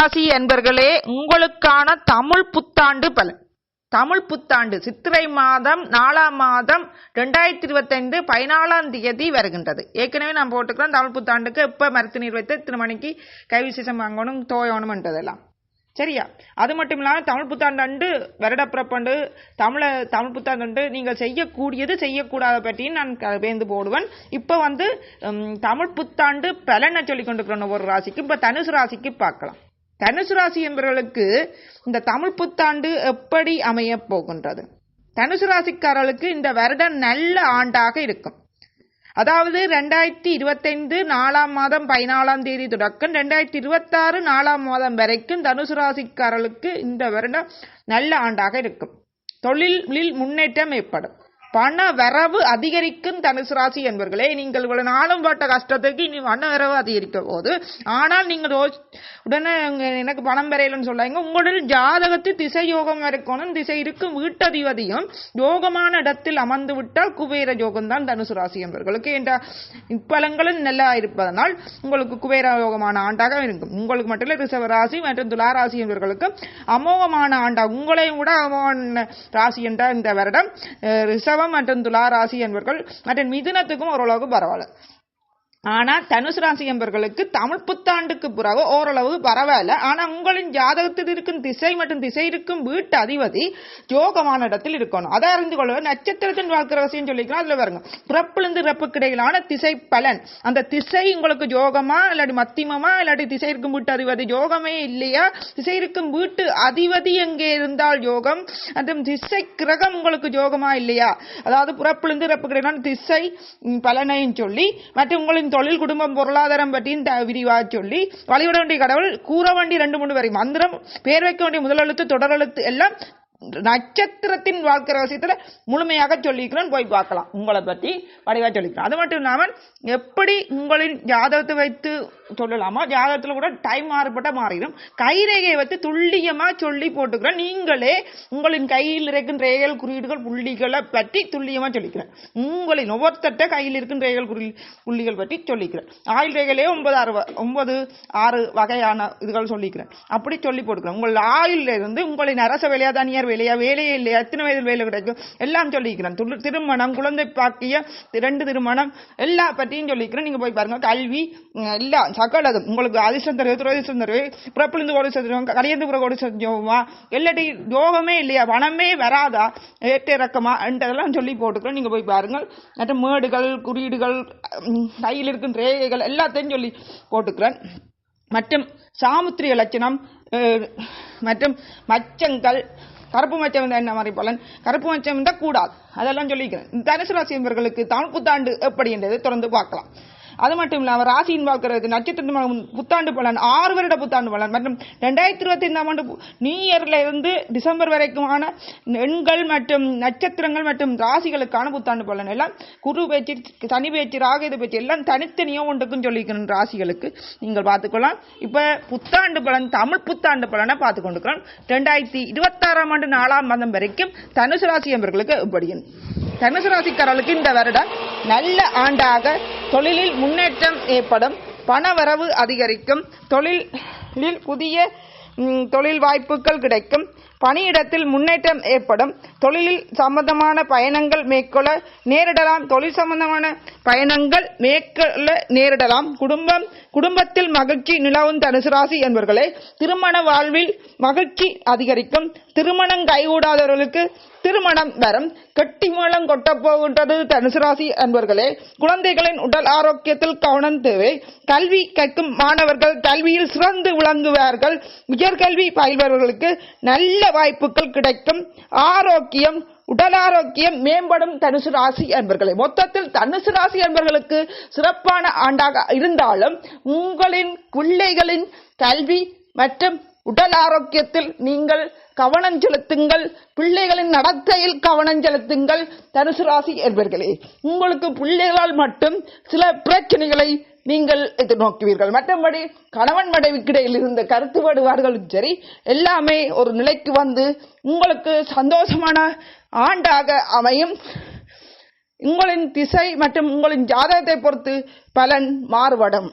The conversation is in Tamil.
ராசி என்பர்களே உங்களுக்கான தமிழ் புத்தாண்டு பலன். தமிழ் புத்தாண்டு சித்திரை மாதம் நாலாம் மாதம் ரெண்டாயிரத்தி இருபத்தைந்து பதினாலாம் தேதி வருகின்றது. ஏற்கனவே நான் போட்டுக்கிறோம் தமிழ் புத்தாண்டுக்கு இப்போ மருத்து நீர் வைத்து இத்தனை மணிக்கு கைவிசேஷம் வாங்கணும் தோயணும்ன்றதெல்லாம் சரியா? அது மட்டும் இல்லாமல் தமிழ் புத்தாண்டு அண்டு வருடப்பிறப்பண்டு தமிழ தமிழ் புத்தாண்டு அண்டு நீங்கள் செய்யக்கூடியது செய்யக்கூடாத பற்றியும் நான் வேந்து பேந்து போடுவேன். இப்போ வந்து தமிழ் புத்தாண்டு பலனை சொல்லி கொண்டு ஒவ்வொரு ராசிக்கு இப்போ தனுசு ராசிக்கு பார்க்கலாம். தனுசு ராசி என்பவர்களுக்கு இந்த தமிழ் புத்தாண்டு எப்படி அமையப் போகின்றது? தனுசு ராசிக்காரர்களுக்கு இந்த வருடம் நல்ல ஆண்டாக இருக்கும். அதாவது ரெண்டாயிரத்தி இருபத்தைந்து நாலாம் மாதம் பதினாலாம் தேதி தொடக்கம் ரெண்டாயிரத்தி இருபத்தாறு நாலாம் மாதம் வரைக்கும் தனுசு ராசிக்காரர்களுக்கு இந்த வருடம் நல்ல ஆண்டாக இருக்கும். தொழிலில் முன்னேற்றம் ஏற்படும். பண வரவு அதிகரிக்கும் தனுசு ராசி என்பர்களே நீங்கள் இவ்வளவு நாளும் பட்ட கஷ்டத்துக்கு இனி பண வரவு அதிகரிக்க போகுது. ஆனால் நீங்கள் உடனே எனக்கு பணம் வரையலன்னு சொல்லாங்க உங்களுடைய ஜாதகத்தில் திசை யோகம் இருக்கணும். திசை இருக்கும் வீட்டதிபதியும் யோகமான இடத்தில் அமர்ந்து விட்டால் குபேர யோகம் தான் தனுசு ராசி என்பவர்களுக்கு என்ற இப்பலங்களும் நல்லா இருப்பதனால் உங்களுக்கு குபேர யோகமான ஆண்டாக இருக்கும். உங்களுக்கு மட்டும் இல்லை ரிசவ ராசி மற்றும் துலா ராசி என்பவர்களுக்கு அமோகமான ஆண்டா உங்களையும் கூட அமோகமான ராசி என்ற இந்த வருடம் ரிசவம் மற்றும் துலா ராசி என்பவர்கள் மற்றும் மிதுனத்துக்கும் ஓரளவுக்கு பரவாயில்ல. ஆனா தனுசு ராசி என்பவர்களுக்கு தமிழ் புத்தாண்டுக்கு பிறகு ஓரளவு பரவாயில்ல. ஆனால் உங்களின் ஜாதகத்தில் இருக்கும் திசை மற்றும் திசை இருக்கும் வீட்டு அதிபதி யோகமான இடத்தில் இருக்கணும். அதை அறிந்து கொள்ள நட்சத்திரத்தின் வாழ்க்கை ரகசியம் சொல்லிக்கலாம் அதுல வருங்க பிறப்பிலிருந்து இறப்புக்கு இடையிலான திசை பலன். அந்த திசை உங்களுக்கு யோகமா இல்லாட்டி மத்தியமமா இல்லாட்டி திசை இருக்கும் வீட்டு அதிபதி யோகமே இல்லையா? திசை இருக்கும் வீட்டு அதிபதி எங்கே இருந்தால் யோகம் மற்றும் திசை கிரகம் உங்களுக்கு யோகமா இல்லையா? அதாவது பிறப்பிலிருந்து இறப்புக்கு இடையிலான திசை பலனையும் சொல்லி மற்றும் உங்களின் தொழில் குடும்பம் பொருளாதாரம் பற்றியும் விரிவாக சொல்லி வழிபட வேண்டிய கடவுள் கூற வேண்டிய ரெண்டு மூணு வரை மந்திரம் பேர் வைக்க வேண்டிய முதலெழுத்து தொடரெழுத்து எல்லாம் நட்சத்திரத்தின் வாழ்க்கை ரகசியத்துல முழுமையாக சொல்லிக்கிறேன் போய் பார்க்கலாம். உங்களை பற்றி வடிவா சொல்லிக்கிறோம். அது மட்டும் இல்லாமல் எப்படி உங்களின் ஜாதகத்தை வைத்து சொல்லலாமா? ஜாதகத்துல கூட டைம் மாறுபட்ட மாறிடும். கைரேகையை வைத்து துல்லியமா சொல்லி போட்டுக்கிறேன் நீங்களே உங்களின் கையில் இருக்கும் ரேகல் குறியீடுகள் புள்ளிகளை பற்றி துல்லியமா சொல்லிக்கிறேன் உங்களின் ஒவ்வொருத்தட்ட கையில் இருக்கும் ரேகல் குறி புள்ளிகள் பற்றி சொல்லிக்கிறேன் ஆயுள் ரேகையிலே ஒன்பது ஆறு ஒன்பது ஆறு வகையான இதுகள் சொல்லிக்கிறேன் அப்படி சொல்லி போட்டுக்கிறேன் உங்கள் ஆயுள் இருந்து உங்களின் அரச வேலையா தனியார் வேலையா வேலையே இல்லையா? எத்தனை வயதில் வேலை கிடைக்கும்? எல்லாம் சொல்லிக்கிறேன் திருமணம் குழந்தை பாக்கிய ரெண்டு திருமணம் எல்லா பற்றியும் சொல்லிக்கிறேன் நீங்க போய் பாருங்க. கல்வி எல்லாம் சகலதும். உங்களுக்கு அதிர்ஷ்டம் தருவது துரதிர்ஷ்டம் தருவது பிறப்பிலிருந்து கோடி செஞ்சோம் கலியந்து புற கோடி செஞ்சோமா இல்லாட்டி யோகமே இல்லையா? பணமே வராதா? ஏற்ற இறக்கமா? என்றதெல்லாம் சொல்லி போட்டுக்கிறோம். நீங்க போய் பாருங்கள். மற்றும் மேடுகள் குறியீடுகள் கையில் இருக்கும் ரேகைகள் எல்லாத்தையும் சொல்லி போட்டுக்கிறேன். மற்றும் சாமுத்திரிய லட்சணம் மற்றும் மச்சங்கள் கருப்பு மச்சம் இருந்தால் என்ன மாதிரி பலன்? கருப்பு மச்சம் இருந்தால் கூடாது. அதெல்லாம் சொல்லிக்கிறேன். தனுசு ராசி என்பவர்களுக்கு தமிழ் புத்தாண்டு எப்படி என்றதை தொடர்ந்து பார்க்கலாம். அது மட்டும் இல்லாமல் ராசியின் பார்க்கிறது நட்சத்திர புத்தாண்டு பலன் ஆறு வருட புத்தாண்டு பலன். மற்றும் ரெண்டாயிரத்தி இருபத்தி ஐந்தாம் ஆண்டு நியூ இயர்ல இருந்து டிசம்பர் வரைக்குமான எண்கள் மற்றும் நட்சத்திரங்கள் மற்றும் ராசிகளுக்கான புத்தாண்டு பலன். எல்லாம் குரு பேச்சு சனி பேச்சு ராகேது பேச்சு எல்லாம் தனித்தனியோ ஒன்றுக்கும் சொல்லிக்கணும் ராசிகளுக்கு நீங்கள் பார்த்துக்கொள்ளலாம். இப்போ புத்தாண்டு பலன் தமிழ் புத்தாண்டு பலனை பார்த்து கொண்டிருக்கிறோம் ரெண்டாயிரத்தி இருபத்தாறாம் ஆண்டு நாலாம் மாதம் வரைக்கும் தனுசு ராசி என்பவர்களுக்கு இப்படி தனுசு ராசிக்காரர்களுக்கு இந்த வருடம் நல்ல ஆண்டாக தொழிலில் முன்னேற்றம் ஏற்படும் பணவரவு அதிகரிக்கும் தொழிலில் புதிய தொழில் வாய்ப்புகள் கிடைக்கும். பணியிடத்தில் முன்னேற்றம் ஏற்படும். தொழிலில் சம்பந்தமான பயணங்கள் மேற்கொள்ள நேரிடலாம். தொழில் சம்பந்தமான பயணங்கள் மேற்கொள்ள நேரிடலாம். குடும்பம் குடும்பத்தில் மகிழ்ச்சி நிலவும் தனுசு ராசி என்பவர்களே திருமண வாழ்வில் மகிழ்ச்சி அதிகரிக்கும். திருமணம் கைகூடாதவர்களுக்கு திருமணம் வரும். கெட்டி மூலம் கொட்டப்போகின்றது தனுசு ராசி அன்பர்களே குழந்தைகளின் உடல் ஆரோக்கியத்தில் கவனம் தேவை. கல்வி கற்கும் மாணவர்கள் கல்வியில் சிறந்து விளங்குவார்கள். உயர்கல்வி பயில்பவர்களுக்கு நல்ல வாய்ப்புகள் கிடைக்கும். ஆரோக்கியம் உடல் ஆரோக்கியம் மேம்படும் தனுசு ராசி அன்பர்களே. மொத்தத்தில் தனுசு ராசி அன்பர்களுக்கு சிறப்பான ஆண்டாக இருந்தாலும் உங்களின் பிள்ளைகளின் கல்வி மற்றும் உடல் ஆரோக்கியத்தில் நீங்கள் கவனம் செலுத்துங்கள். பிள்ளைகளின் நடத்தையில் கவனம் செலுத்துங்கள் தனுசு ராசி என்பர்களே உங்களுக்கு பிள்ளைகளால் மட்டும் சில பிரச்சனைகளை நீங்கள் எதிர்நோக்குவீர்கள் மற்றபடி கணவன் மனைவிக்கிடையில் இருந்த கருத்து வேறுபாடுகளும் சரி எல்லாமே ஒரு நிலைக்கு வந்து உங்களுக்கு சந்தோஷமான ஆண்டாக அமையும். உங்களின் திசை மற்றும் உங்களின் ஜாதகத்தை பொறுத்து பலன் மாறுபடும்.